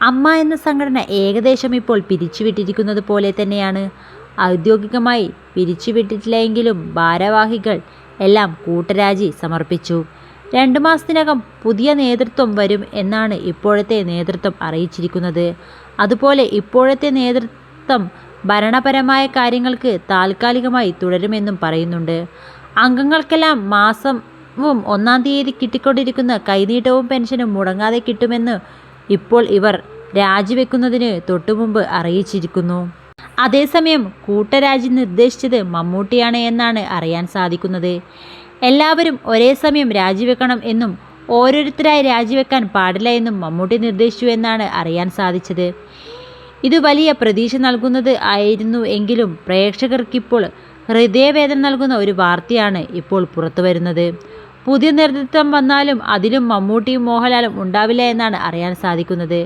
അമ്മ എന്ന സംഘടന ഏകദേശം ഇപ്പോൾ പിരിച്ചുവിട്ടിരിക്കുന്നത് പോലെ തന്നെയാണ്. ഔദ്യോഗികമായി പിരിച്ചുവിട്ടിട്ടില്ലെങ്കിലും ഭാരവാഹികൾ എല്ലാം കൂട്ടരാജി സമർപ്പിച്ചു. രണ്ടു മാസത്തിനകം പുതിയ നേതൃത്വം വരും എന്നാണ് ഇപ്പോഴത്തെ നേതൃത്വം അറിയിച്ചിരിക്കുന്നത്. അതുപോലെ ഇപ്പോഴത്തെ നേതൃത്വം ഭരണപരമായ കാര്യങ്ങൾക്ക് താൽക്കാലികമായി തുടരുമെന്നും പറയുന്നുണ്ട്. അംഗങ്ങൾക്കെല്ലാം മാസവും ഒന്നാം തീയതി കിട്ടിക്കൊണ്ടിരിക്കുന്ന കൈനീട്ടവും പെൻഷനും മുടങ്ങാതെ കിട്ടുമെന്ന് ഇപ്പോൾ ഇവർ രാജിവെക്കുന്നതിന് തൊട്ടുമുമ്പ് അറിയിച്ചിരിക്കുന്നു. അതേസമയം കൂട്ടരാജി നിർദ്ദേശിച്ചത് മമ്മൂട്ടിയാണ് എന്നാണ് അറിയാൻ സാധിക്കുന്നത്. എല്ലാവരും ഒരേ സമയം രാജിവെക്കണം എന്നും ഓരോരുത്തരായി രാജിവെക്കാൻ പാടില്ല എന്നും മമ്മൂട്ടി നിർദ്ദേശിച്ചു എന്നാണ് അറിയാൻ സാധിച്ചത്. ഇത് വലിയ പ്രതീക്ഷ നൽകുന്നത് ആയിരുന്നു എങ്കിലും പ്രേക്ഷകർക്കിപ്പോൾ ഹൃദയവേദന നൽകുന്ന ഒരു വാർത്തയാണ് ഇപ്പോൾ പുറത്തു വരുന്നത് പുതിയ നേതൃത്വം വന്നാലും അതിലും മമ്മൂട്ടിയും മോഹൻലാലും ഉണ്ടാവില്ല എന്നാണ് അറിയാൻ സാധിക്കുന്നത്.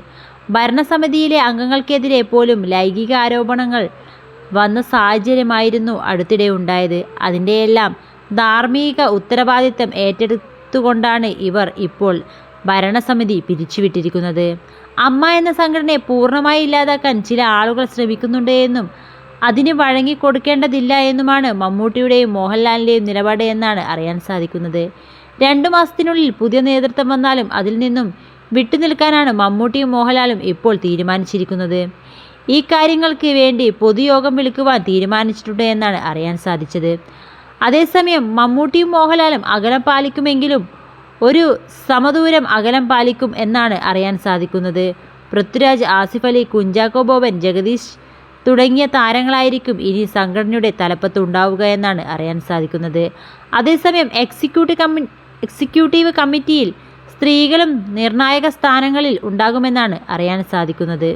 ഭരണസമിതിയിലെ അംഗങ്ങൾക്കെതിരെ പോലും ലൈംഗിക ആരോപണങ്ങൾ വന്ന സാഹചര്യമായിരുന്നു അടുത്തിടെ ഉണ്ടായത്. അതിന്റെയെല്ലാം ധാർമ്മിക ഉത്തരവാദിത്തം ഏറ്റെടുത്തുകൊണ്ടാണ് ഇവർ ഇപ്പോൾ ഭരണസമിതി പിരിച്ചുവിട്ടിരിക്കുന്നത്. അമ്മ എന്ന സംഘടനയെ പൂർണമായി ഇല്ലാതാക്കാൻ ചില ആളുകൾ ശ്രമിക്കുന്നുണ്ട് എന്നും അതിന് വഴങ്ങിക്കൊടുക്കേണ്ടതില്ല എന്നുമാണ് മമ്മൂട്ടിയുടെയും മോഹൻലാലിന്റെയും നിലപാട് എന്നാണ് അറിയാൻ സാധിക്കുന്നത്. രണ്ടു മാസത്തിനുള്ളിൽ പുതിയ നേതൃത്വം വന്നാലും അതിൽ നിന്നും വിട്ടുനിൽക്കാനാണ് മമ്മൂട്ടിയും മോഹൻലാലും ഇപ്പോൾ തീരുമാനിച്ചിരിക്കുന്നത്. ഈ കാര്യങ്ങൾക്ക് വേണ്ടി പൊതുയോഗം വിളിക്കുവാൻ തീരുമാനിച്ചിട്ടുണ്ട് എന്നാണ് അറിയാൻ സാധിച്ചത്. അതേസമയം മമ്മൂട്ടിയും മോഹൻലാലും അകലം പാലിക്കുമെങ്കിലും ഒരു സമദൂരം അകലം പാലിക്കും എന്നാണ് അറിയാൻ സാധിക്കുന്നത്. പൃഥ്വിരാജ് ആസിഫ് അലി കുഞ്ചാക്കോ ബോബൻ ജഗദീഷ് തുടങ്ങിയ താരങ്ങളായിരിക്കും ഇനി സംഘടനയുടെ തലപ്പത്ത് ഉണ്ടാവുക എന്നാണ് അറിയാൻ സാധിക്കുന്നത്. അതേസമയം എക്സിക്യൂട്ടീവ് കമ്മി എക്സിക്യൂട്ടീവ് കമ്മിറ്റിയിൽ സ്ത്രീകളും നിർണായക സ്ഥാനങ്ങളിൽ ഉണ്ടാകുമെന്നാണ് അറിയാൻ സാധിക്കുന്നത്.